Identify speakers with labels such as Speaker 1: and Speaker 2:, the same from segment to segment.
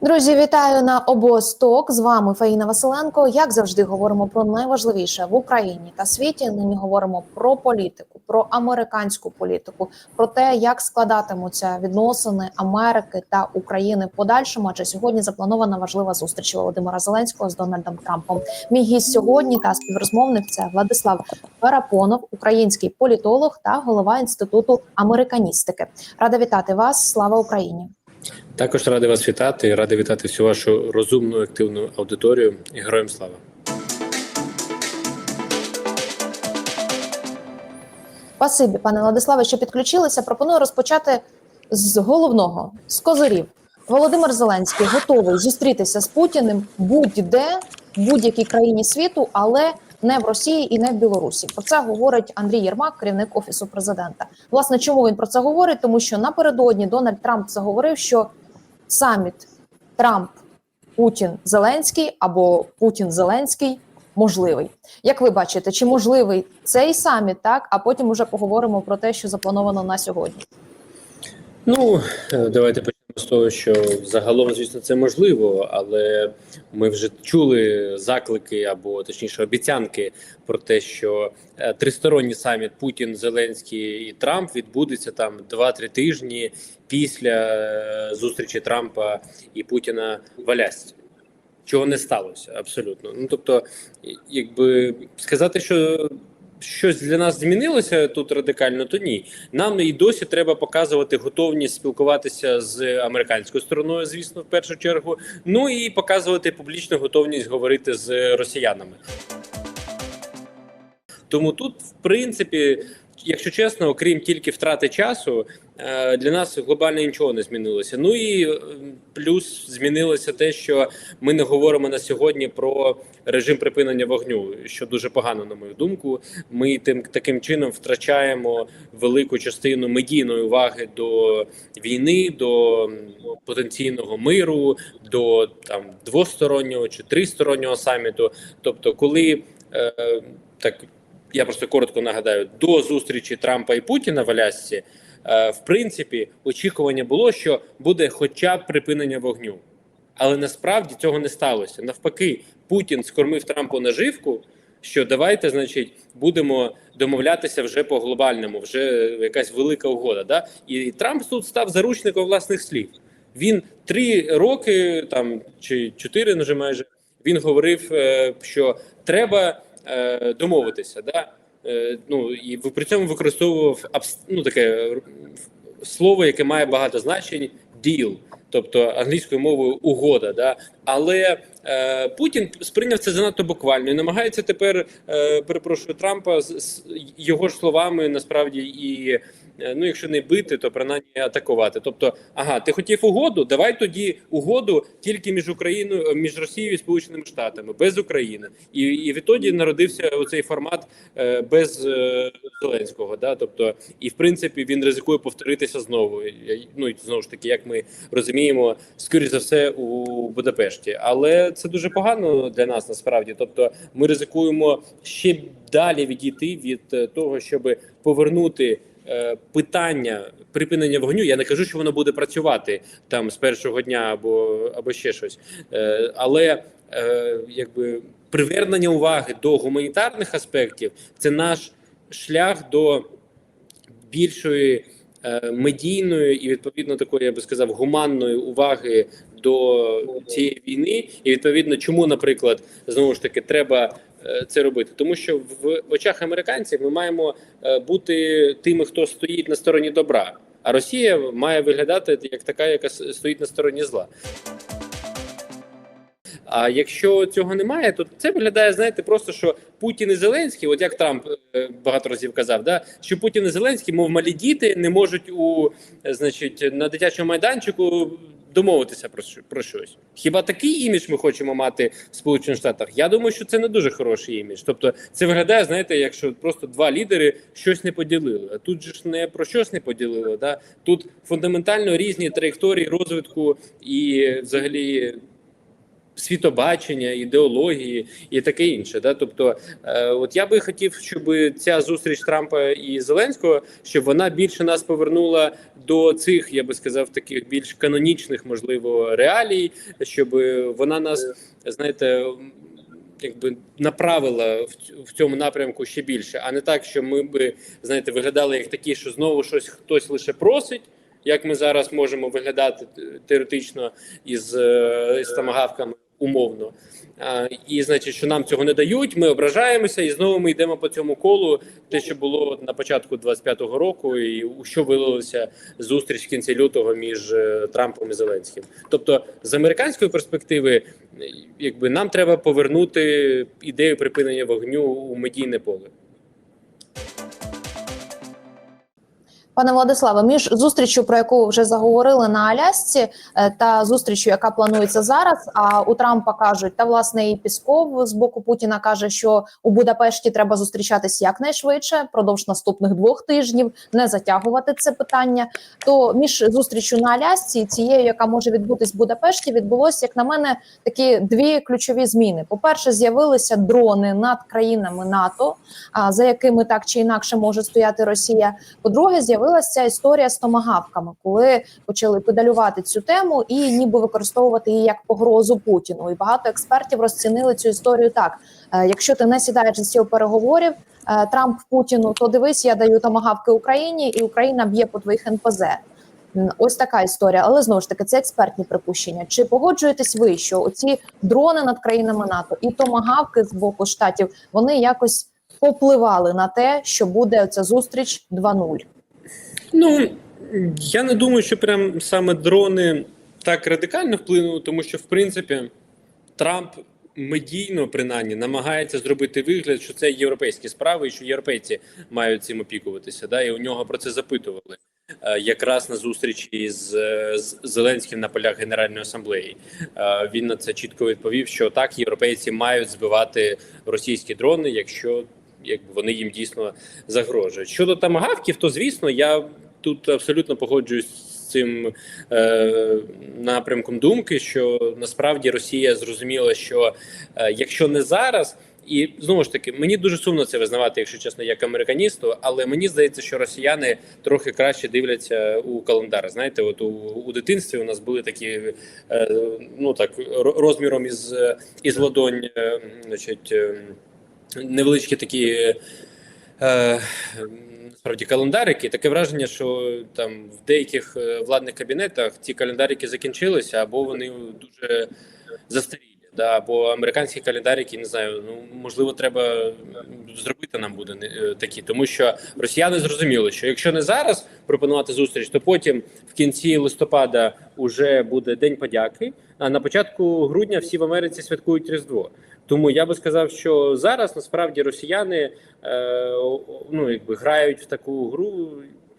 Speaker 1: Друзі, вітаю на обосток. З вами Фаїна Василенко. Як завжди, говоримо про найважливіше в Україні та світі. Нині говоримо про політику, про американську політику, про те, як складатимуться відносини Америки та України в подальшому. Адже сьогодні запланована важлива зустріч Володимира Зеленського з Дональдом Трампом. Мій гість сьогодні та співрозмовник це Владислав Парапонов, український політолог та голова інституту американістики. Рада вітати вас. Слава Україні!
Speaker 2: Також радий вас вітати, радий вітати всю вашу розумну, активну аудиторію і героям слава.
Speaker 1: Спасибі, пане Владиславе, що підключилися. Пропоную розпочати з головного з козирів. Володимир Зеленський готовий зустрітися з Путіним будь-де в будь-якій країні світу, але не в Росії і не в Білорусі. Про це говорить Андрій Єрмак, керівник офісу президента. Власне, чому він про це говорить? Тому що напередодні Дональд Трамп заговорив, що саміт Трамп, Путін, Зеленський або Путін Зеленський можливий. Як ви бачите, чи можливий цей саміт, так? А потім уже поговоримо про те, що заплановано на сьогодні.
Speaker 2: Ну е, давайте з того, що загалом, звісно, це можливо, але ми вже чули заклики або точніше обіцянки про те, що е, тристоронній саміт Путін, Зеленський і Трамп відбудеться там 2-3 тижні після е, зустрічі Трампа і Путіна в Алясці. Чого не сталося абсолютно. Ну тобто, якби сказати, що щось для нас змінилося тут радикально, то ні. Нам і досі треба показувати готовність спілкуватися з американською стороною, звісно, в першу чергу. Ну і показувати публічну готовність говорити з росіянами. Тому тут, в принципі, якщо чесно, окрім тільки втрати часу, е, для нас глобально нічого не змінилося. Ну і е, плюс змінилося те, що ми не говоримо на сьогодні про режим припинення вогню, що дуже погано, на мою думку. Ми тим таким чином втрачаємо велику частину медійної уваги до війни, до потенційного миру, до там двостороннього чи тристороннього саміту. Тобто, коли е, так я просто коротко нагадаю, до зустрічі Трампа і Путіна в Алясці, е, в принципі, очікування було, що буде хоча б припинення вогню. Але насправді цього не сталося. Навпаки, Путін скормив Трампу наживку, що давайте, значить, будемо домовлятися вже по глобальному, вже якась велика угода. Да? І Трамп тут став заручником власних слів. Він три роки, там чи чотири вже майже він говорив, е, що треба е, домовитися. Да? Е, ну і при цьому використовував ну, таке слово, яке має багато значень deal, тобто англійською мовою угода. Да? Але е, Путін сприйняв це занадто буквально і намагається тепер, е, перепрошую Трампа, з, з його ж словами насправді і. Е, Ну, якщо не бити, то принаймні атакувати. Тобто, ага, ти хотів угоду? Давай тоді угоду тільки між Україною, між Росією і Сполученими Штатами, без України. І і відтоді народився оцей формат е, без е, Зеленського. Да? Тобто, і в принципі він ризикує повторитися знову. Ну і знову ж таки, як ми розуміємо, скоріш за все у Будапешті. Але це дуже погано для нас насправді. Тобто, ми ризикуємо ще далі відійти від е, того, щоб повернути. Е, Питання припинення вогню. Я не кажу, що воно буде працювати там з першого дня або або ще щось, Е, але е, якби привернення уваги до гуманітарних аспектів це наш шлях до більшої медійної і відповідно такої, я би сказав, гуманної уваги до цієї війни, і відповідно, чому, наприклад, знову ж таки треба це робити, тому що в очах американців ми маємо е, бути тими, хто стоїть на стороні добра. А Росія має виглядати як така, яка стоїть на стороні зла. А якщо цього немає, то це виглядає, знаєте, просто що Путін і Зеленський, от як Трамп е, багато разів казав, да що Путін і Зеленський, мов малі діти, не можуть у е, значить на дитячому майданчику домовитися про що про щось. Хіба такий імідж ми хочемо мати в Сполучених Штатах? Я думаю, що це не дуже хороший імідж. Тобто, це виглядає, знаєте, якщо просто два лідери щось не поділили. А тут же ж не про щось не поділили. Да? Тут фундаментально різні траєкторії розвитку і взагалі світобачення, ідеології і таке інше. Да? Тобто, е, от я би хотів, щоб ця зустріч Трампа і Зеленського, щоб вона більше нас повернула до цих, я би сказав, таких більш канонічних, можливо, реалій, щоб вона нас, знаєте, якби направила в, в цьому напрямку ще більше, а не так, що ми би знаєте, виглядали як такі, що знову щось хтось лише просить. Як ми зараз можемо виглядати теоретично із, е, з тамагавками умовно, і значить, що нам цього не дають, ми ображаємося, і знову ми йдемо по цьому колу. Те, що було на початку 25-го року, і у що вилилося зустріч в кінці лютого між е, Трампом і Зеленським. Тобто, з американської перспективи, е, якби нам треба повернути ідею припинення вогню у медійне поле.
Speaker 1: Пане Владиславе, між зустрічю, про яку вже заговорили на Алясці, е, та зустрічю, яка планується зараз. А у Трампа кажуть, та власне і Пісков з боку Путіна каже, що у Будапешті треба зустрічатись якнайшвидше, продовж наступних двох тижнів, не затягувати це питання. То між зустрічю на Алясці і цією, яка може відбутись в Будапешті, відбулося, як на мене, такі дві ключові зміни. По перше, з'явилися дрони над країнами НАТО, за якими так чи інакше може стояти Росія. По-друге, з'явилася ця історія з томагавками, коли почали педалювати цю тему і ніби використовувати її як погрозу Путіну. І багато експертів розцінили цю історію так: е, якщо ти не сідаєш за стіл переговорів. е, Трамп Путіну, то дивись, я даю томагавки Україні, і Україна б'є по твоїх НПЗ. Ось така історія, але знову ж таки це експертні припущення. Чи погоджуєтесь ви, що оці дрони над країнами НАТО і томагавки з боку штатів вони якось попливали на те, що буде ця зустріч 2.0?
Speaker 2: Ну я не думаю, що прям саме дрони так радикально вплинули, тому що в принципі Трамп медійно принаймні намагається зробити вигляд, що це європейські справи, і що європейці мають цим опікуватися. Да, і у нього про це запитували. е, Якраз на зустрічі з, е, з Зеленським на полях Генеральної асамблеї Е, він на це чітко відповів, що так європейці мають збивати російські дрони, якщо якби вони їм дійсно загрожують. Щодо тамагавків, то звісно, я тут абсолютно погоджуюсь цим е, напрямком думки, що насправді Росія зрозуміла, що е, якщо не зараз. І знову ж таки, мені дуже сумно це визнавати, якщо чесно, як американісту, але мені здається, що росіяни трохи краще дивляться у календар. Знаєте, от у, у дитинстві у нас були такі, е, ну так, розміром із, із ладонь, е, значить, е, невеличкі такі. Е, Насправді календарики таке враження, що там в деяких е, владних кабінетах ці календарики закінчилися, або вони дуже застарілі. Да, або американські календарики, не знаю, ну можливо, треба зробити нам буде не- е, такі, тому що росіяни зрозуміли, що якщо не зараз пропонувати зустріч, то потім в кінці листопада уже буде день подяки. А на початку грудня всі в Америці святкують Різдво. Тому я би сказав, що зараз насправді росіяни е, ну якби грають в таку гру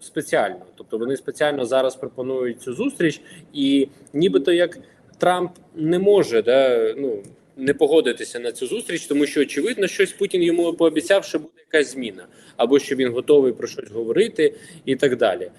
Speaker 2: спеціально, тобто вони спеціально зараз пропонують цю зустріч, і нібито як Трамп не може да ну не погодитися на цю зустріч, тому що очевидно, щось Путін йому пообіцяв, що буде якась зміна, або що він готовий про щось говорити, і так далі.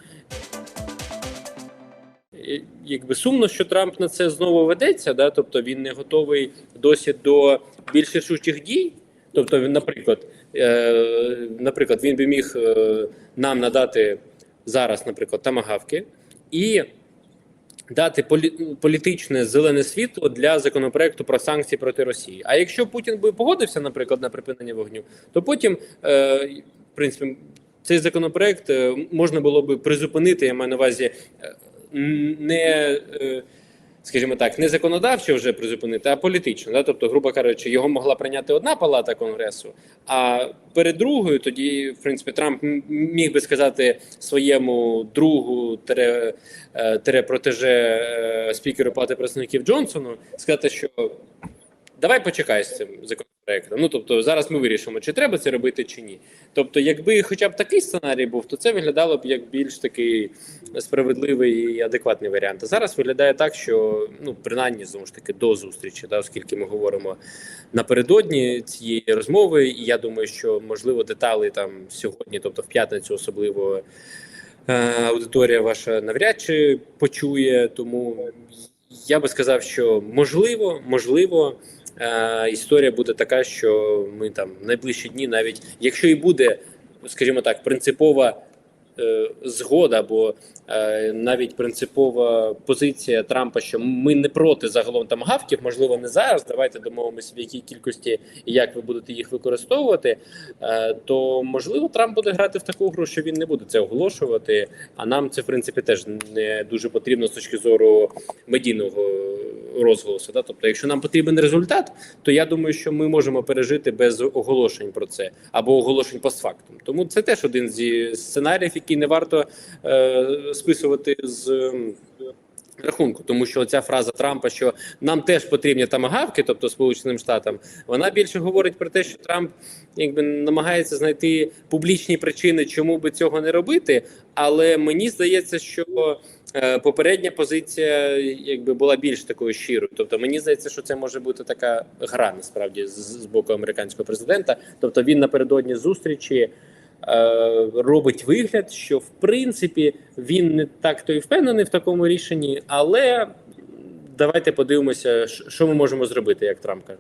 Speaker 2: Якби сумно, що Трамп на це знову ведеться, да, тобто він не готовий досі до більш рішучих дій. Тобто, наприклад, е, наприклад, він би міг е, нам надати зараз, наприклад, тамагавки і дати полі, політичне зелене світло для законопроекту про санкції проти Росії. А якщо Путін би погодився, наприклад, на припинення вогню, то потім, е, в принципі, цей законопроект е, можна було би призупинити. Я маю на увазі е, не. Е, Скажімо так, не законодавчо вже призупинити, а політично. Да? Тобто, грубо кажучи, його могла прийняти одна палата конгресу. А перед другою, тоді, в принципі, Трамп міг би сказати своєму другу тере, е, тере протеже е, спікеру Палати представників Джонсону, сказати, що давай почекай з цим законопроектом. Ну тобто, зараз ми вирішимо, чи треба це робити, чи ні. Тобто, якби хоча б такий сценарій був, то це виглядало б як більш такий справедливий і адекватний варіант. А зараз виглядає так, що ну принаймні знову ж таки до зустрічі, да, оскільки ми говоримо напередодні цієї розмови, і я думаю, що можливо деталі там сьогодні, тобто в п'ятницю, особливо е, аудиторія ваша навряд чи почує. Тому я би сказав, що можливо, можливо, е, історія буде така, що ми там найближчі дні, навіть якщо і буде, скажімо так, принципова е, згода або е, навіть принципова позиція Трампа, що ми не проти загалом там гавків, можливо, не зараз. Давайте домовимося, в якій кількості і як ви будете їх використовувати. Е, то можливо Трамп буде грати в таку гру, що він не буде це оголошувати. А нам це в принципі теж не дуже потрібно з точки зору медійного розголосу. Да? Тобто, якщо нам потрібен результат, то я думаю, що ми можемо пережити без оголошень про це або оголошень постфактум. Тому це теж один зі сценаріїв, який не варто е, списувати з. ем, Рахунку, тому що ця фраза Трампа, що нам теж потрібні тамагавки, тобто Сполученим Штатам, вона більше говорить про те, що Трамп якби намагається знайти публічні причини, чому би цього не робити. Але мені здається, що е, попередня позиція якби була більш такою щирою. Тобто, мені здається, що це може бути така гра насправді з, з боку американського президента. Тобто він напередодні зустрічі. е, Робить вигляд, що в принципі він не так то і впевнений в такому рішенні, але давайте подивимося, що ми можемо зробити, як Трамп каже.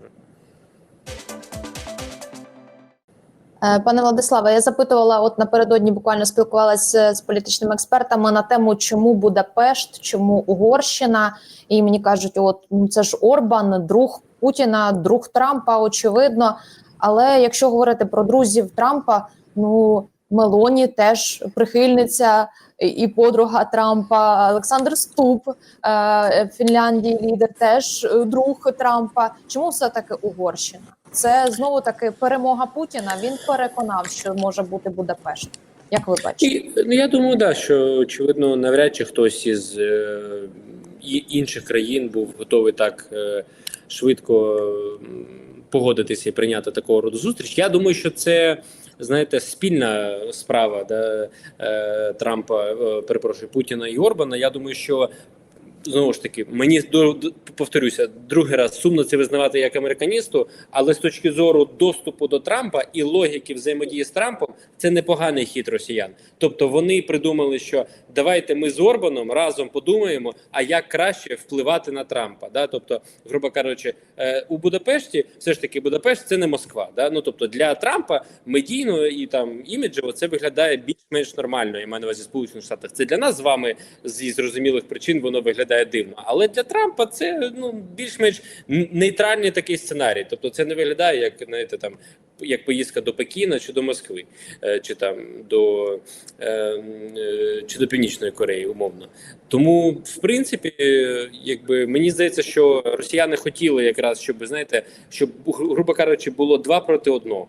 Speaker 1: Пане Владиславе, я запитувала, от напередодні буквально спілкувалася з політичними експертами на тему, чому Будапешт, чому Угорщина. І мені кажуть, от ну, це ж Орбан, друг Путіна, друг Трампа, очевидно. Але якщо говорити про друзів Трампа, ну Мелоні теж прихильниця і- подруга Трампа, Олександр Ступ, е, Фінляндії, лідер, теж е, друг Трампа. Чому все таки Угорщина? Це знову таки перемога Путіна. Він переконав, що може бути Будапешт. Як ви бачите?
Speaker 2: І, ну я думаю, да, що очевидно, навряд чи хтось із е, інших країн був готовий так е, швидко погодитися і прийняти такого роду зустріч. Я думаю, що це. Знаєте, спільна справа да, е, Трампа, е, перепрошую, Путіна і Орбана. Я думаю, що знову ж таки, мені повторюся, другий раз сумно це визнавати як американісту, але з точки зору доступу до Трампа і логіки взаємодії з Трампом, це непоганий хід росіян. Тобто вони придумали, що давайте ми з Орбаном разом подумаємо, а як краще впливати на Трампа. Да? Тобто, грубо кажучи, е, у Будапешті все ж таки Будапешт це не Москва. Да? Ну тобто для Трампа медійно і там іміджево це виглядає більш-менш нормально. Я маю на увазі Сполучених Штатах. Це для нас з вами зі зрозумілих причин воно виглядає дивно. Але для Трампа це ну більш-менш нейтральний такий сценарій. Тобто, це не виглядає як знаєте там. Як поїздка до Пекіна чи до Москви, е, чи там до е, е, чи до Північної Кореї, умовно. Тому, в принципі, якби мені здається, що росіяни хотіли якраз, щоб знаєте, щоб грубо кажучи, було два проти одного,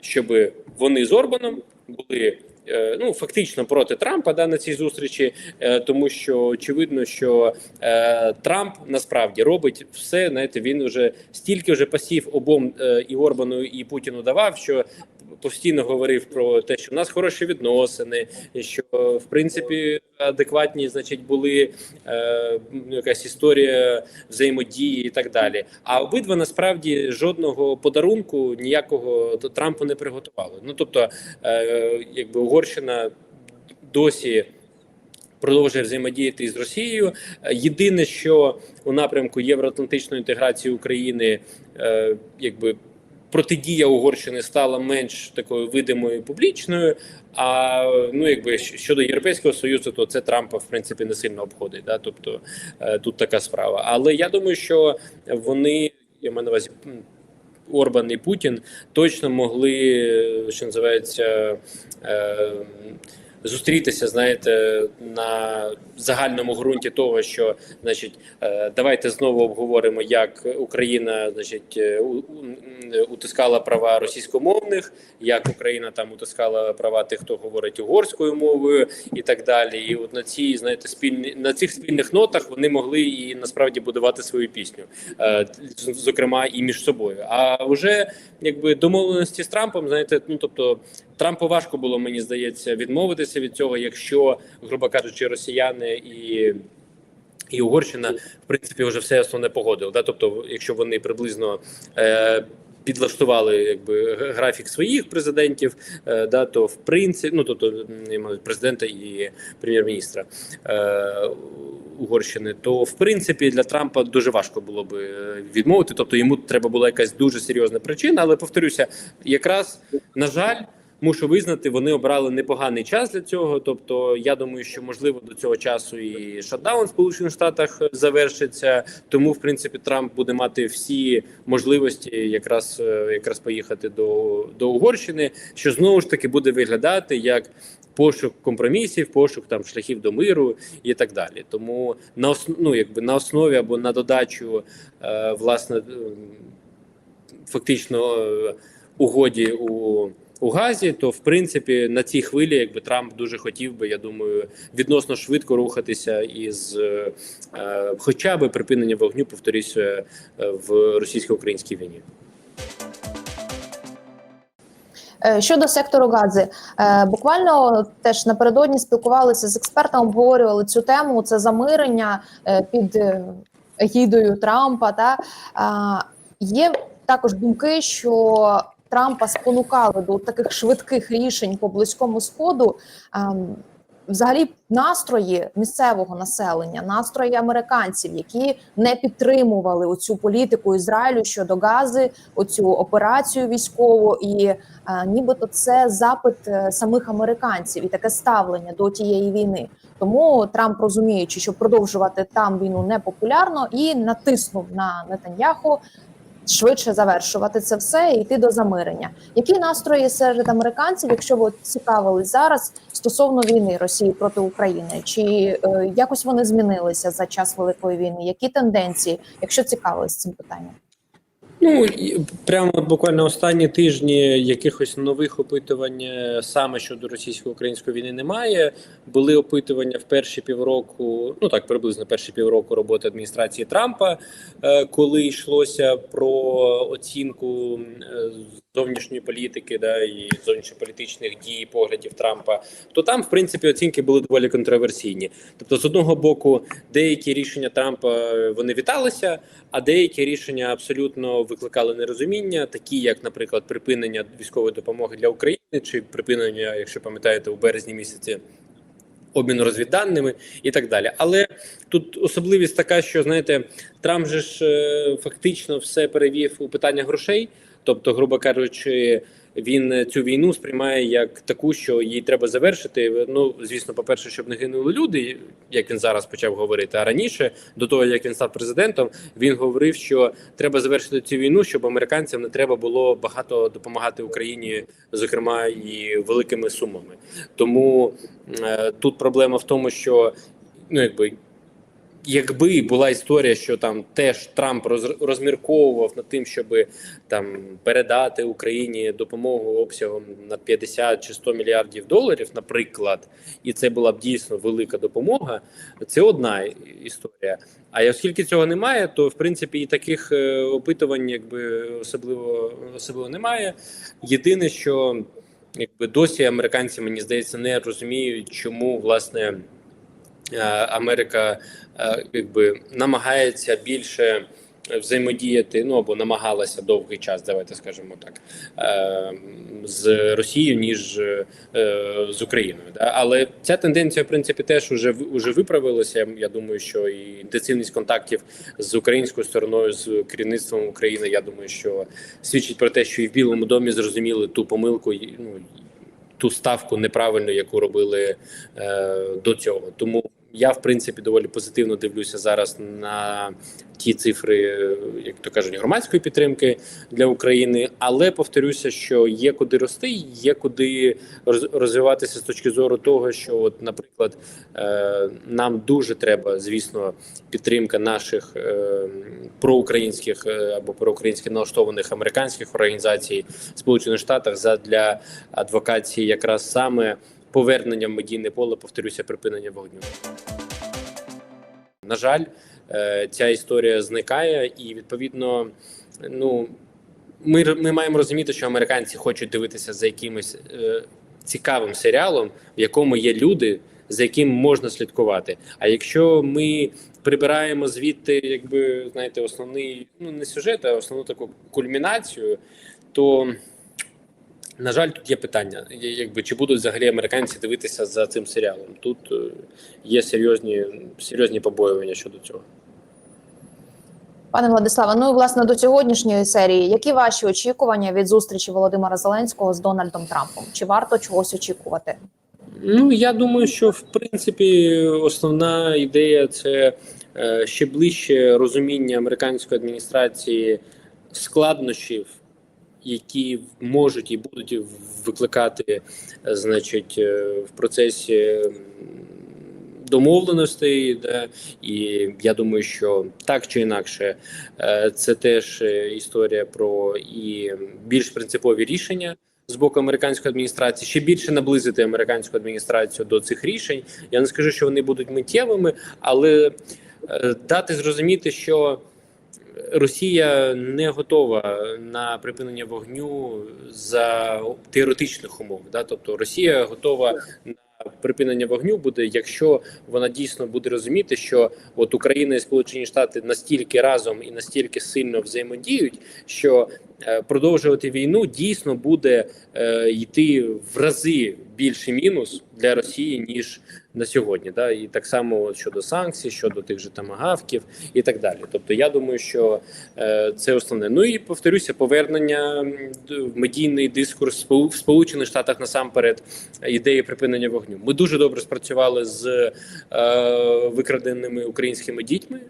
Speaker 2: щоб вони з Орбаном були. Е, Ну, фактично проти Трампа да, на цій зустрічі, е, тому що очевидно, що е, Трамп насправді робить все. Знаєте, він вже стільки вже пасів обом і Орбану, і Путіну давав, що постійно говорив про те, що в нас хороші відносини, що в принципі адекватні, значить, були е, якась історія взаємодії і так далі. А обидва насправді жодного подарунку ніякого до Трампу не приготували. Ну тобто, е, якби Угорщина досі. Продовжує взаємодіяти з Росією. Єдине, що у напрямку євроатлантичної інтеграції України, е, якби протидія Угорщини стала менш такою видимою публічною. А ну якби щодо європейського союзу, то це Трампа в принципі не сильно обходить. Да? Тобто е, тут така справа. Але я думаю, що вони я маю на увазі. Орбан і Путін точно могли, е, що називається, е, зустрітися, знаєте, на загальному ґрунті того, що значить, е, давайте знову обговоримо, як Україна, значить, е, м, утискала права російськомовних, як Україна там утискала права тих, хто говорить угорською мовою, і так далі. І от на цій, знаєте, спільні на цих спільних нотах вони могли і насправді будувати свою пісню, е, зокрема і між собою. А вже якби домовленості з Трампом, знаєте, ну тобто Трампу важко було, мені здається, відмовитися від цього, якщо, грубо кажучи, росіяни і. І Угорщина, в принципі, вже все основне погодила. Да? Тобто, якщо вони приблизно е, підлаштували якби графік своїх президентів, е, да, то в принципі, ну тобто президента і прем'єр-міністра е, Угорщини, то в принципі для Трампа дуже важко було би е, відмовити. Тобто йому треба була якась дуже серйозна причина. Але повторюся, якраз на жаль. Мушу визнати, вони обрали непоганий час для цього. Тобто, я думаю, що можливо до цього часу і шатдаун в Сполучених Штатах завершиться. Тому, в принципі, Трамп буде мати всі можливості якраз е, якраз поїхати до, до Угорщини, що знову ж таки буде виглядати як пошук компромісів, пошук там шляхів до миру і так далі. Тому на ос, ну, якби на основі або на додачу е, власне фактично е, угоді у. У Газі, то в принципі на цій хвилі, якби Трамп дуже хотів би, я думаю, відносно швидко рухатися із, е, е, хоча б припинення вогню, повторюся, е, в російсько-українській війні.
Speaker 1: Е, Щодо сектору гази, буквально теж напередодні спілкувалися з експертами, обговорювали цю тему. Це замирення під егідою Трампа. Та є також думки, що Трампа спонукали до таких швидких рішень по близькому сходу. Ем, Взагалі, настрої місцевого населення, настрої американців, які не підтримували оцю політику Ізраїлю щодо гази, оцю операцію військову, і е, нібито це запит е, самих американців і таке ставлення до тієї війни. Тому Трамп, розуміючи, що продовжувати там війну не популярно, і натиснув на Нетаньяху швидше завершувати це все і йти до замирення. Які настрої серед американців, якщо ви цікавились зараз стосовно війни Росії проти України, чи е, якось вони змінилися за час великої війни? Які тенденції, якщо цікавились цим питанням?
Speaker 2: Ну прямо буквально останні тижні якихось нових опитувань е, саме щодо російсько-української війни немає. Були опитування в перші півроку, ну так приблизно перші півроку роботи адміністрації Трампа, е, коли йшлося про оцінку е, зовнішньої політики, да і зовнішньополітичних дій, поглядів Трампа, то там, в принципі, оцінки були доволі контроверсійні. Тобто, з одного боку, деякі рішення Трампа е, вони віталися, а деякі рішення абсолютно викликали нерозуміння, такі як, наприклад, припинення військової допомоги для України чи припинення, якщо пам'ятаєте, у березні місяці. Обміну розвідданими і так далі. Але тут особливість така, що знаєте, Трамп же ж е, фактично все перевів у питання грошей. Тобто, грубо кажучи, він цю війну сприймає як таку, що її треба завершити. Ну, звісно, по-перше, щоб не гинули люди, як він зараз почав говорити. А раніше, до того як він став президентом, він говорив, що треба завершити цю війну, щоб американцям не треба було багато допомагати Україні, зокрема і великими сумами. Тому е, тут проблема в тому, що ну якби. Якби була історія, що там теж Трамп роз, розмірковував над тим, щоб там передати Україні допомогу обсягом на 50 чи 100 мільярдів доларів, наприклад, і це була б дійсно велика допомога, це одна історія. А оскільки цього немає, то в принципі і таких е, опитувань, якби особливо особливо немає. Єдине, що якби досі американці, мені здається, не розуміють, чому власне. Е, Америка е, якби намагається більше взаємодіяти, ну або намагалася довгий час, давайте скажемо так, е, з Росією ніж е, з Україною. Але ця тенденція, в принципі, теж уже уже виправилася. Я думаю, що і інтенсивність контактів з українською стороною, з керівництвом України, я думаю, що свідчить про те, що і в Білому домі зрозуміли ту помилку. Ну ту ставку неправильну, яку робили е, до цього. Тому я, в принципі, доволі позитивно дивлюся зараз на ті цифри, як то кажуть, громадської підтримки для України. Але повторюся, що є куди рости, є куди роз, розвиватися з точки зору того, що, от, наприклад, е, нам дуже треба, звісно, підтримка наших е, проукраїнських е, або проукраїнськи налаштованих американських організацій Сполучених Штатах задля адвокації, якраз саме повернення в медійне поле, повторюся, припинення вогню. На жаль, е, ця історія зникає, і відповідно, ну ми ми маємо розуміти, що американці хочуть дивитися за якимось е, цікавим серіалом, в якому є люди, за яким можна слідкувати. А якщо ми прибираємо звідти, якби знаєте, основний ну не сюжет, а основну таку кульмінацію, то на жаль, тут є питання, якби чи будуть взагалі американці дивитися за цим серіалом. Тут е, є серйозні серйозні побоювання щодо цього.
Speaker 1: Пане Владиславе, ну і власне до сьогоднішньої серії. Які ваші очікування від зустрічі Володимира Зеленського з Дональдом Трампом? Чи варто чогось очікувати?
Speaker 2: Ну я думаю, що в принципі основна ідея це е, ще ближче розуміння американської адміністрації складнощів, які можуть і будуть викликати, е, значить, е, в процесі домовленостей. Да, і я думаю, що так чи інакше, е, це теж історія про і більш принципові рішення з боку американської адміністрації, ще більше наблизити американську адміністрацію до цих рішень. Я не скажу, що вони будуть миттєвими, але дати зрозуміти, що Росія не готова на припинення вогню за теоретичних умов. Да? Тобто Росія готова на припинення вогню буде, якщо вона дійсно буде розуміти, що от Україна і Сполучені Штати настільки разом і настільки сильно взаємодіють, що е, продовжувати війну дійсно буде е, йти в рази більший мінус для Росії ніж на сьогодні. Да? І так само щодо санкцій, щодо тих же тамагавків і так далі. Тобто, я думаю, що е, це основне. Ну і повторюся, повернення в медійний дискурс в Сполучених Штатах насамперед ідеї припинення вогню. Ми дуже добре спрацювали з е, викраденими українськими дітьми.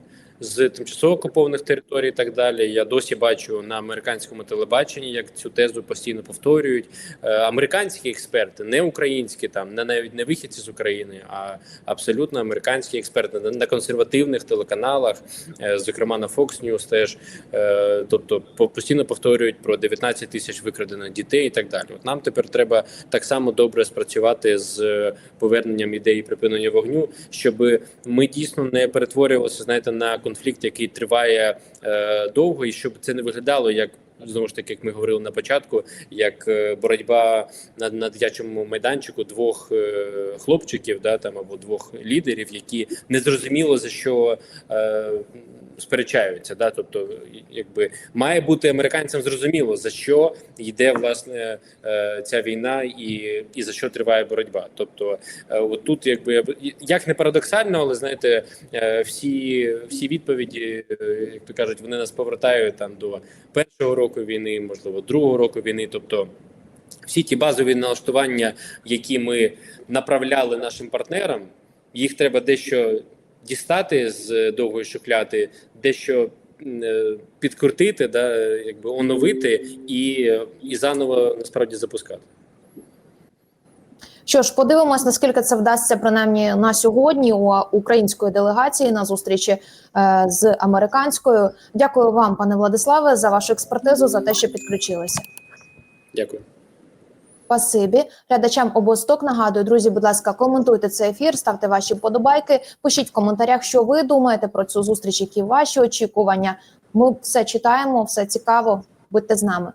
Speaker 2: З тимчасово окупованих територій і так далі. Я досі бачу на американському телебаченні, як цю тезу постійно повторюють. Е, американські експерти, не українські, там не навіть не вихідці з України, а абсолютно американські експерти на, консервативних телеканалах, е, зокрема на Fox News теж. Е, тобто по- постійно повторюють про 19 тисяч викрадених дітей і так далі. От нам тепер треба так само добре спрацювати з поверненням ідеї припинення вогню, щоб ми дійсно не перетворювалися, знаєте, на конфлікт, який триває е, довго, і щоб це не виглядало як. Знову ж таки, як ми говорили на початку, як е, боротьба на, на дитячому майданчику двох е, хлопчиків, да там або двох лідерів, які не зрозуміло за що е, сперечаються. Да, тобто, якби має бути американцям зрозуміло за що йде власне е, ця війна і, і за що триває боротьба. Тобто, е, от тут, якби як не парадоксально, але знаєте, е, всі, всі відповіді, як то кажуть, вони нас повертають там до першого року війни, можливо, другого року війни. Тобто, всі ті базові налаштування, які ми направляли нашим партнерам, їх треба дещо дістати з довгої шухляти, дещо е, підкрутити, да, якби оновити і, і заново насправді запускати.
Speaker 1: Що ж, подивимось, наскільки це вдасться принаймні на сьогодні у української делегації на зустрічі е, з американською. Дякую вам, пане Владиславе, за вашу експертизу, за те, що підключилися.
Speaker 2: Дякую.
Speaker 1: Спасибі глядачам обосток. Нагадую, друзі, будь ласка, коментуйте цей ефір, ставте ваші подобайки. Пишіть в коментарях, що ви думаєте про цю зустріч, які ваші очікування. Ми все читаємо, все цікаво. Будьте з нами.